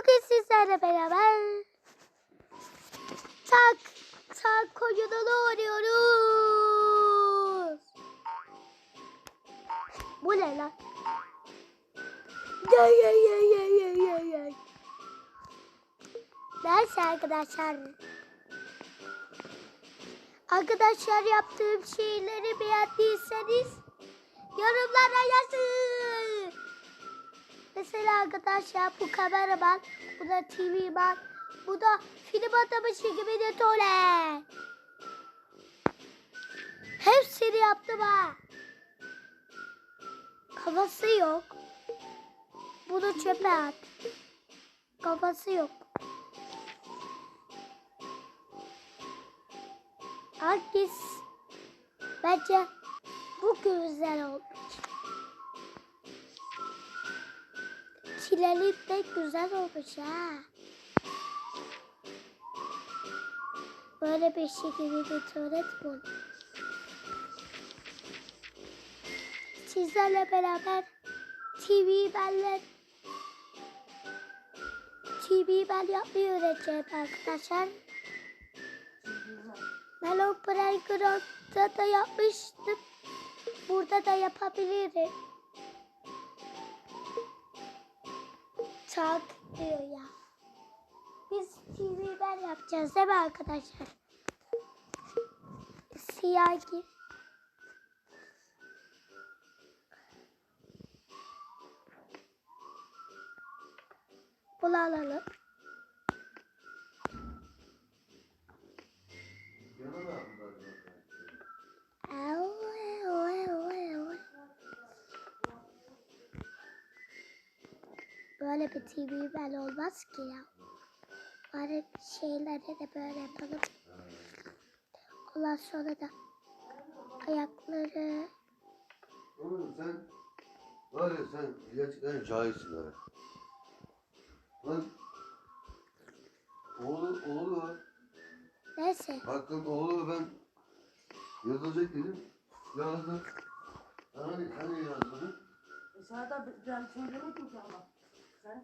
Bugün sizlerle beraber tak tak koyununu oynuyoruz. Bu ne lan? Yay yay yay yay yay yay yay. Neyse arkadaşlar. Arkadaşlar yaptığım şeyleri beğendiyseniz yorumlara yazın. Mesela arkadaşlar bu kameraman, bu da TV man, bu da film adamı gibi de tole. Hepsini yaptım ha. Kafası yok. Bunu çöpe at. Kafası yok. Hangisi? Bence bu güzel olmuş. Çileli de güzel olmuş ha. Böyle bir şekilde bir tuvalet bul. Sizlerle beraber TV benle TV ben yapmayı öğreteceğim arkadaşlar. Melon Playground'da da yapmıştım. Burada da yapabilirim. Çok diyor ya. Biz TV ben yapacağız değil mi arkadaşlar? Siyah gir. Bunu alalım. Böyle bir TV ben olmaz ki ya. Bari şeyleri de böyle yapalım. Ondan sonra da ayakları Oğlum sen var ya sen gerçekten cahilsin ha. Lan oğlu, oğlu var. neyse. Hakkın oğlu ben yazılacak dedim. Yazdı. Hani, hani yazdı? Dışarıda ben söylemedim ki ama. Sen?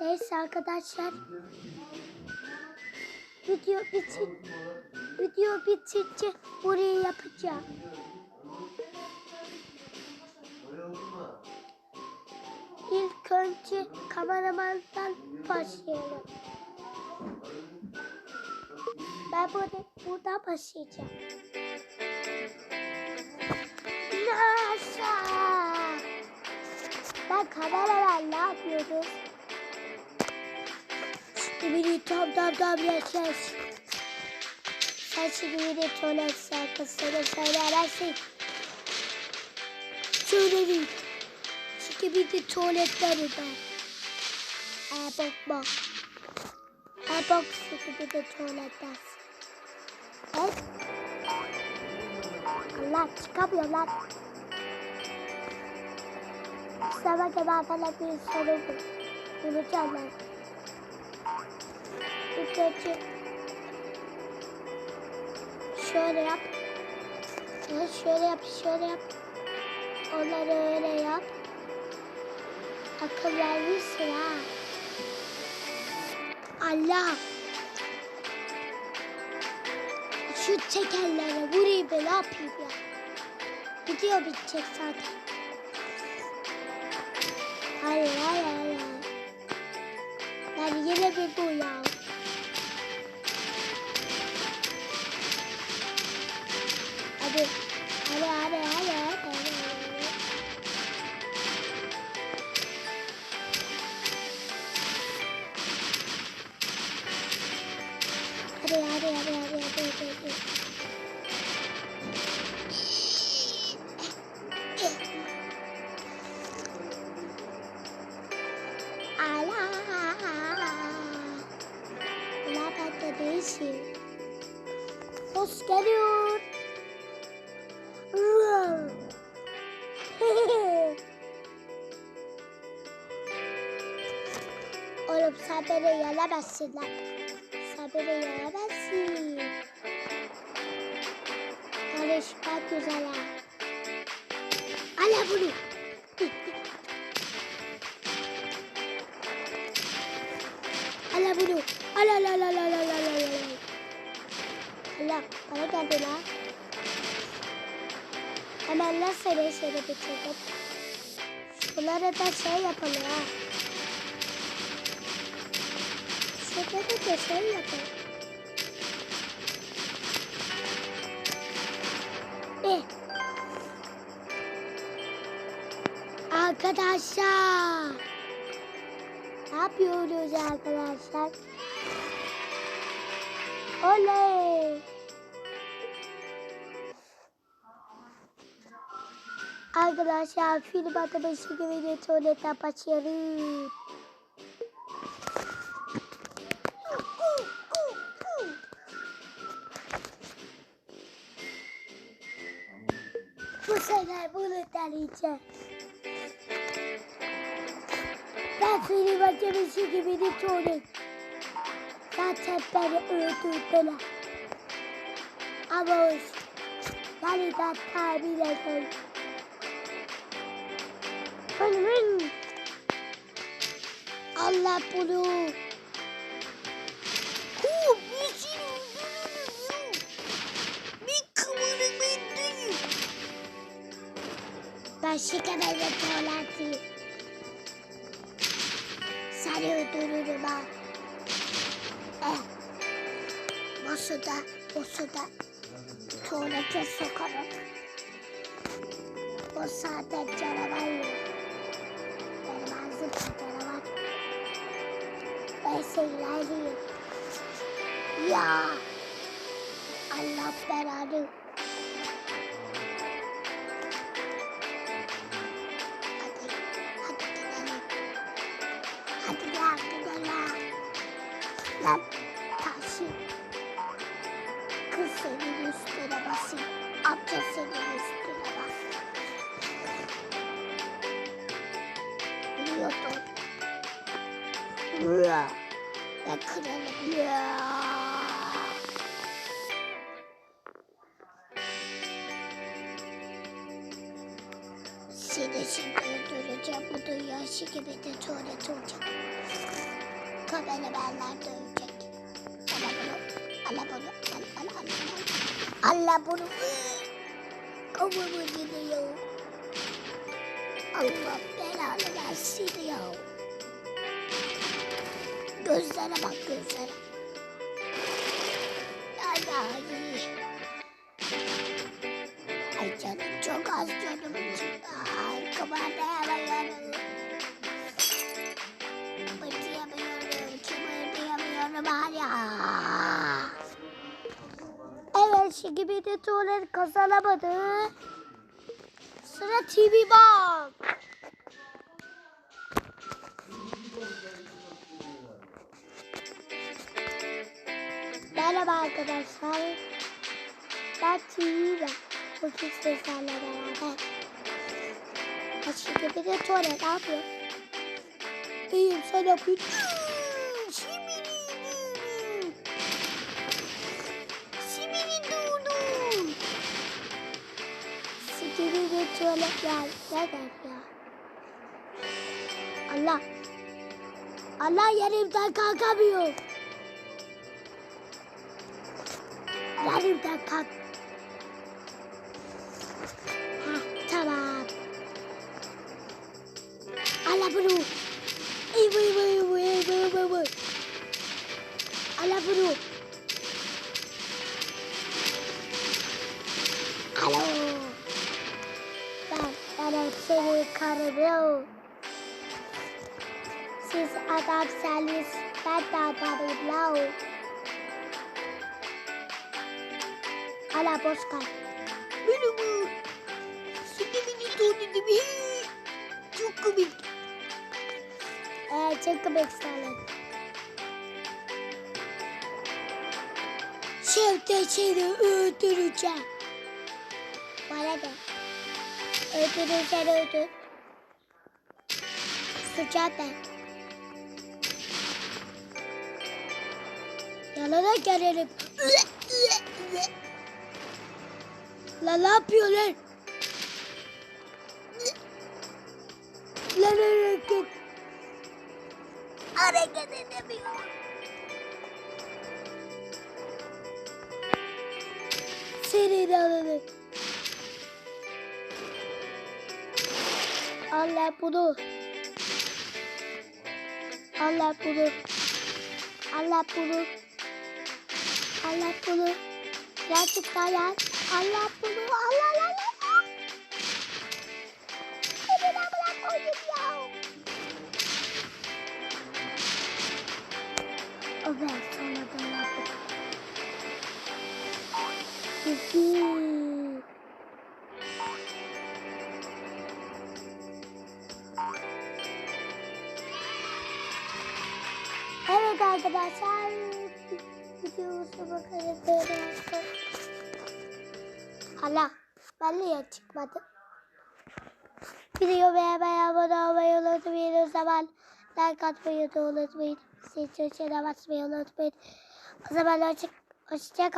Neyse arkadaşlar video bitin video bitince burayı yapacağım. İlk önce kameramandan başlayalım. Ben burada, burada başlayacağım. Nasıl? Ben kameraman ne yapıyoruz? Şimdi tam tam tam yaşar. Sen şimdi beni tuvalet şarkısını söylersin. Söylerim. Çünkü bir de tuvaletleri var. Ee, bak bak. Ee, bak çünkü bir de tuvaletler. Evet. Allah çıkamıyor lan. Sorun bu. Unutacağım ben. İlk önce şöyle yap. Şöyle yap, şöyle yap. Onları öyle yap. Akıl vermişsin ha. Allah. Şu tekerlere vurayım ben ne yapayım ya. Video bitecek zaten. 啦啦啦，那你今天进步了。啊对，啊对啊对。Ala. Ben de değişim. Hoş geliyor. Oğlum beni yenemezsin lan. Beni yenemezsin. Karışmak güzel ha. Ala bunu. Seri seri bitirdim. Şunlara da şey yapalım ha. Şunlara da şey yapalım. Eh. Arkadaşlar. Ne yapıyoruz arkadaşlar? Oley. Arkadaşlar film atmışı gibi de tuvalete başarım. Bu sefer bunu deneyeceğim. Ben film atmışı gibi de tuvalet. Zaten beni öldürdüler. Ama olsun. Yani ben tahmin ederim. Allah bunu. Öldürürüm. Ben. Seni öldürürüm ha. Eh. Bu suda tuvalete sokarım. Bu saatte canavar yok. Ağzım canavar. Ben seyreliyim. Ya. Allah gidelim. Lan taşı. Kız senin üstüne basayım. Amca senin Ya. Seni şimdi öldüreceğim. Bu dünya gibi de tuvalet olacak. Kameramanlar dövecek. Ala bunu. Ala bunu. Ala ala. ala. Ala bunu. Kafamı gidiyor. Allah belanı versin ya. Gözlere bak gözlere. Ay ay. Ay canım çok az canım çıktı. Ay kıvırdayamıyorum. Bıcıyamıyorum. Kıvırdayamıyorum hala. Evet şimdi bir de tuvalet kazanamadı. Sıra TV bak. Arkadaşlar. Ben TV bak. Bugün sizlerle beraber. Şimdi bir de tuvalet ne yapıyor? İyiyim sen de tuvalet ya. Neden ya? Allah. Allah yerimden kalkamıyor. Yerimden kalk. Heh, tamam. Allah bunu. İyi bu iyi bu iyi bu. Allah bunu. Alo. Ben, ben seni kararım. Siz adamsanız ben de adamım Hala boş kal. Benim bu. Sikimini tuğladım. Çok komik. Ee, çok komik sana. Şimdi seni öldüreceğim. Bana da. Öldürürsen öldür. Sıcak ben. Yalana gelelim. La ne yapıyor lan? Lan hareket. Hareket edemiyor. Senin ananı. Al lan bunu. Al lan bunu. Al lan bunu. Al lan bunu. Gerçekten ya. Al lan bunu. Al lan lan lan. Seni de bırak koydum ya. Evet arkadaşlar videomuza bakalım. Hala ben niye çıkmadım? Video beğenmeyi abone olmayı unutmayın o zaman. Like atmayı da unutmayın. Sizin için basmayı unutmayın. O zaman hoşça, hoşça.